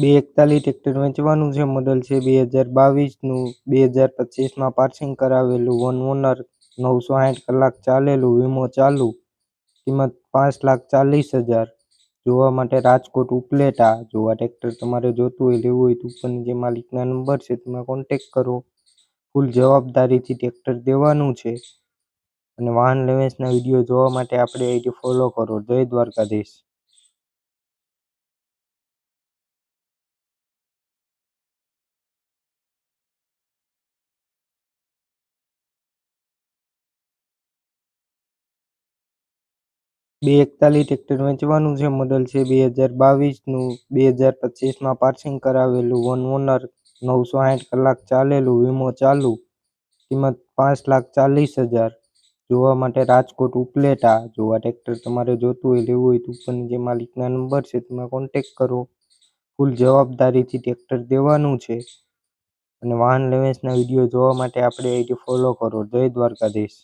બે એકતાલીસ ટ્રેક્ટર વેચવાનું છે. મોડલ છે બે હજાર બાવીસનું. બે હજાર પચીસમાં પાર્સિંગ કરાવેલું. વન ઓનર નવસો આઠ કલાક ચાલેલું. વીમો ચાલુ. કિંમત પાંચ લાખ ચાલીસ હજાર. જોવા માટે રાજકોટ ઉપલેટા. જોવા ટ્રેક્ટર તમારે જોતું હોય, લેવું હોય તો ઉપરની જે માલિકના નંબર છે, તેમાં કોન્ટેક કરો. ફૂલ જવાબદારીથી ટ્રેક્ટર દેવાનું છે. અને વાહન લેવેન્સના વીડિયો જોવા માટે આપણે આઈડી ફોલો કરો. જય દ્વારકાધીશ. બે એકતાલીસ ટ્રેક્ટર વેચવાનું છે મોડલ છે બે હજાર બાવીસનું, બે હજાર પચીસમાં પાર્સિંગ કરાવેલું વન ઓનર નવસો આઠ કલાક ચાલેલું, વીમો ચાલુ, કિંમત પાંચ લાખ ચાલીસ હજાર. જોવા માટે રાજકોટ ઉપલેટા, જોવા ટ્રેક્ટર તમારે જોતું હોય લેવું હોય તો ઉપરની જે માલિકના નંબર છે તેમાં કોન્ટેક કરો. ફૂલ જવાબદારીથી ટ્રેક્ટર દેવાનું છે. અને વાહન લેવેન્સના વીડિયો જોવા માટે આપણે આઈડી ફોલો કરો. જય દ્વારકાધીશ.